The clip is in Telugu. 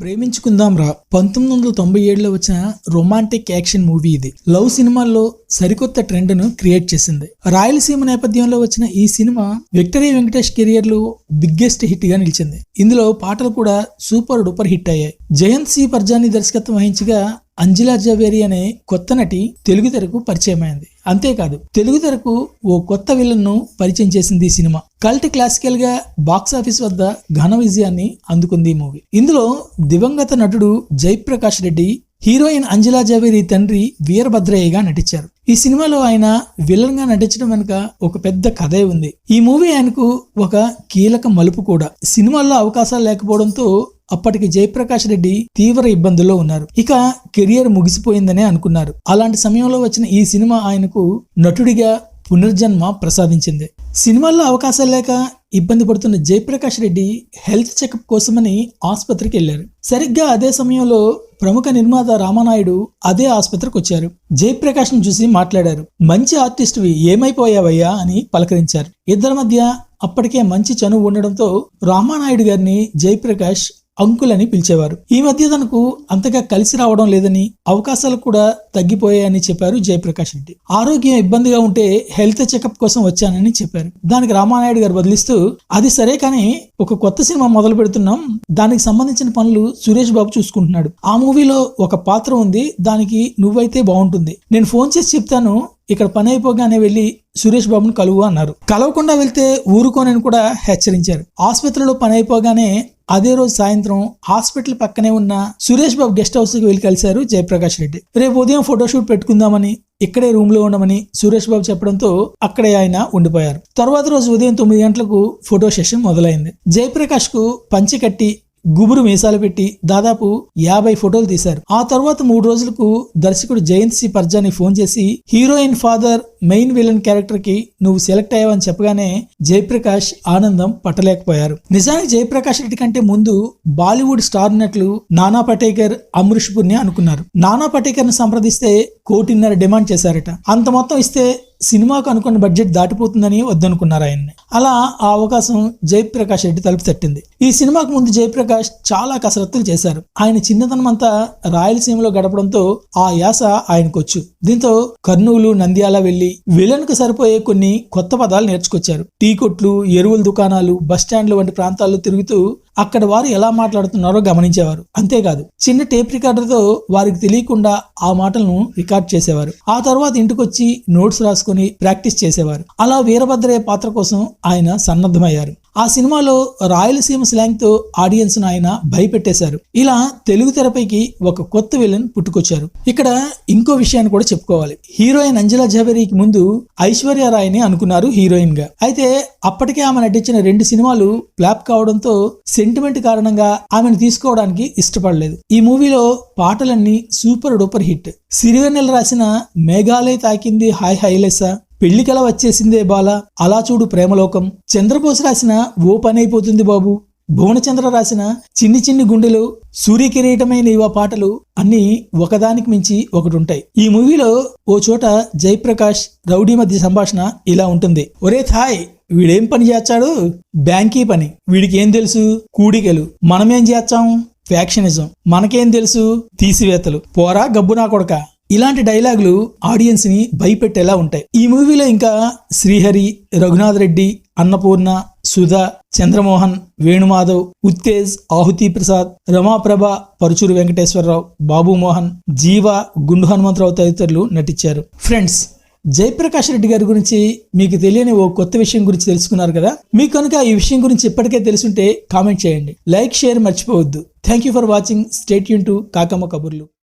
ప్రేమించుకుందాం రా. పంతొమ్మిది వందల తొంభై ఏడులో వచ్చిన రొమాంటిక్ యాక్షన్ మూవీ ఇది. లవ్ సినిమాల్లో సరికొత్త ట్రెండ్ను క్రియేట్ చేసింది. రాయలసీమ నేపథ్యంలో వచ్చిన ఈ సినిమా విక్టరీ వెంకటేష్ కెరియర్లో బిగ్గెస్ట్ హిట్గా నిలిచింది. ఇందులో పాటలు కూడా సూపర్ డూపర్ హిట్ అయ్యాయి. జయంత్ సి. పర్జాని దర్శకత్వం వహించగా అంజిలా జవేరి అనే కొత్త నటి తెలుగు తెరకు పరిచయమైంది. అంతేకాదు తెలుగు తెరకు ఓ కొత్త విలన్ను పరిచయం చేసింది ఈ సినిమా. కల్ట్ క్లాసికల్గా బాక్స్ ఆఫీస్ వద్ద ఘన విజయాన్ని అందుకుంది ఈ మూవీ. ఇందులో దివంగత నటుడు జయప్రకాష్ రెడ్డి హీరోయిన్ అంజలా జవేరి తండ్రి వీరభద్రయ్యగా నటించారు. ఈ సినిమాలో ఆయన విలన్గా నటించడం వెనుక ఒక పెద్ద కథే ఉంది. ఈ మూవీ ఆయనకు ఒక కీలక మలుపు కూడా. సినిమాల్లో అవకాశాలు లేకపోవడంతో అప్పటికి జయప్రకాష్ రెడ్డి తీవ్ర ఇబ్బందుల్లో ఉన్నారు. ఇక కెరియర్ ముగిసిపోయిందనే అనుకున్నారు. అలాంటి సమయంలో వచ్చిన ఈ సినిమా ఆయనకు నటుడిగా పునర్జన్మ ప్రసాదించింది. సినిమాల్లో అవకాశాలు లేక ఇబ్బంది పడుతున్న జయప్రకాష్ రెడ్డి హెల్త్ చెకప్ కోసమని ఆసుపత్రికి వెళ్ళారు సరిగ్గా అదే సమయంలో ప్రముఖ నిర్మాత రామానాయుడు అదే ఆసుపత్రికి వచ్చారు. జయప్రకాష్ను చూసి మాట్లాడారు. మంచి ఆర్టిస్ట్వి ఏమైపోయావయ్యా? అని పలకరించారు. ఇద్దరి మధ్య అప్పటికే మంచి చనువు ఉండడంతో రామానాయుడు గారిని జయప్రకాష్ అంకుల్ అని పిలిచేవారు. ఈ మధ్య తనకు అంతగా కలిసి రావడం లేదని అవకాశాలు కూడా తగ్గిపోయాయని చెప్పారు జయప్రకాష్ రెడ్డి. ఆరోగ్యం ఇబ్బందిగా ఉంటే హెల్త్ చెకప్ కోసం వచ్చానని చెప్పారు. దానికి రామానాయుడు గారు బదిలిస్తూ అది సరే కానీ ఒక కొత్త సినిమా మొదలు పెడుతున్నాం. దానికి సంబంధించిన పనులు సురేష్ బాబు చూసుకుంటున్నాడు. ఆ మూవీలో ఒక పాత్ర ఉంది. దానికి నువ్వైతే బాగుంటుంది. నేను ఫోన్ చేసి చెప్తాను. ఇక్కడ పని అయిపోగానే వెళ్ళి సురేష్ బాబును కలువు అన్నారు. కలవకుండా వెళ్తే ఊరుకోనని కూడా హెచ్చరించారు. ఆసుపత్రిలో పని అయిపోగానే అదే రోజు సాయంత్రం హాస్పిటల్ పక్కనే ఉన్న సురేష్ బాబు గెస్ట్ హౌస్కి వెళ్ళి కలిశారు జయప్రకాష్ రెడ్డి. రేపు ఉదయం ఫోటోషూట్ పెట్టుకుందామని ఇక్కడే రూమ్లో ఉండమని సురేష్ బాబు చెప్పడంతో అక్కడే ఆయన ఉండిపోయారు. తర్వాత రోజు ఉదయం తొమ్మిది గంటలకు ఫోటో సెషన్ మొదలైంది. జయప్రకాష్కు పంచి కట్టి గుబురు మీసాలు పెట్టి దాదాపు యాభై ఫోటోలు తీశారు. ఆ తర్వాత మూడు రోజులకు దర్శకుడు జయంత్ సి పర్జాని ఫోన్ చేసి హీరోయిన్ ఫాదర్ మెయిన్ విలన్ క్యారెక్టర్కి నువ్వు సెలెక్ట్ అయ్యావని చెప్పగానే జయప్రకాష్ ఆనందం పట్టలేకపోయారు. నిజానికి జయప్రకాష్ రెడ్డి కంటే ముందు బాలీవుడ్ స్టార్ నటులు నానా పటేకర్ అమృష్ పుణ్య అనుకున్నారు. నానా పటేకర్ను సంప్రదిస్తే కోటిన్నర డిమాండ్ చేశారట. అంత మొత్తం ఇస్తే సినిమాకు అనుకున్న బడ్జెట్ దాటిపోతుందని వద్దనుకున్నారు ఆయన్ని. అలా ఆ అవకాశం జయప్రకాష్ రెడ్డి తలుపు తట్టింది. ఈ సినిమాకు ముందు జయప్రకాష్ చాలా కసరత్తులు చేశారు. ఆయన చిన్నతనం అంతా రాయలసీమలో గడపడంతో ఆ యాస ఆయనకొచ్చు. దీంతో కర్నూలు నంద్యాల వెళ్ళి విలన్కు సరిపోయే కొన్ని కొత్త పదాలు నేర్చుకొచ్చారు. టీ కొట్లు ఎరువుల దుకాణాలు బస్టాండ్లు వంటి ప్రాంతాల్లో తిరుగుతూ అక్కడ వారు ఎలా మాట్లాడుతున్నారో గమనించేవారు. అంతేకాదు చిన్న టేప్ రికార్డర్తో వారికి తెలియకుండా ఆ మాటలను రికార్డ్ చేసేవారు. ఆ తర్వాత ఇంటికొచ్చి నోట్స్ రాసుకుని ప్రాక్టీస్ చేసేవారు. అలా వీరభద్రయ్య పాత్ర కోసం ఆయన సన్నద్ధమయ్యారు. ఆ సినిమాలో రాయలసీమ స్లాంగ్తో ఆడియన్స్ను ఆయన భయపెట్టేశారు. ఇలా తెలుగు తెరపైకి ఒక కొత్త విలన్ పుట్టుకొచ్చారు. ఇక్కడ ఇంకో విషయాన్ని కూడా చెప్పుకోవాలి. హీరోయిన్ అంజలా జవేరీకి ముందు ఐశ్వర్య రాయ్ని అనుకున్నారు హీరోయిన్గా అయితే అప్పటికే ఆమె నటించిన రెండు సినిమాలు ఫ్లాప్ కావడంతో సెంటిమెంట్ కారణంగా ఆమెను తీసుకోవడానికి ఇష్టపడలేదు. ఈ మూవీలో పాటలన్నీ సూపర్ డూపర్ హిట్. సిరివెన్నెల రాసిన మేఘాలయ తాకింది హాయ్ హైలెసా. పెళ్ళికల వచ్చేసిందే బాల. అలా చూడు ప్రేమలోకం. చంద్రబోస్ రాసిన ఓ పని అయిపోతుంది బాబు. భువనచంద్ర రాసిన చిన్ని చిన్ని గుండెలు సూర్యకిరీటమైన ఇవ పాటలు అన్ని ఒకదానికి మించి ఒకటి ఉంటాయి ఈ మూవీలో ఓ చోట జయప్రకాష్ రౌడీ మధ్య సంభాషణ ఇలా ఉంటుంది. ఒరే థాయ్ వీడేం పని చేస్తాడు? బ్యాంకీ పని. వీడికి ఏం తెలుసు? కూడికలు. మనమేం చేస్తాం? ఫ్యాక్షనిజం. మనకేం తెలుసు? తీసివేతలు. పోరా గబ్బు నా కొడక. ఇలాంటి డైలాగులు ఆడియన్స్ని భయపెట్టేలా ఉంటాయి. ఈ మూవీలో ఇంకా శ్రీహరి రఘునాథ్ రెడ్డి అన్నపూర్ణ సుధా చంద్రమోహన్ వేణుమాధవ్ ఉత్తేజ్ ఆహుతి ప్రసాద్ రమాప్రభ పరుచూరు వెంకటేశ్వరరావు బాబు మోహన్ జీవ గుండు హనుమంతరావు తదితరులు నటించారు. ఫ్రెండ్స్ జయప్రకాష్ రెడ్డి గారి గురించి మీకు తెలియని ఓ కొత్త విషయం గురించి తెలుసుకున్నారు కదా? మీకు కనుక ఈ విషయం గురించి ఇప్పటికే తెలుసుంటే కామెంట్ చేయండి. లైక్ షేర్ మర్చిపోవద్దు. Thank you for watching. Stay Yoon to Kakamma కబుర్లు.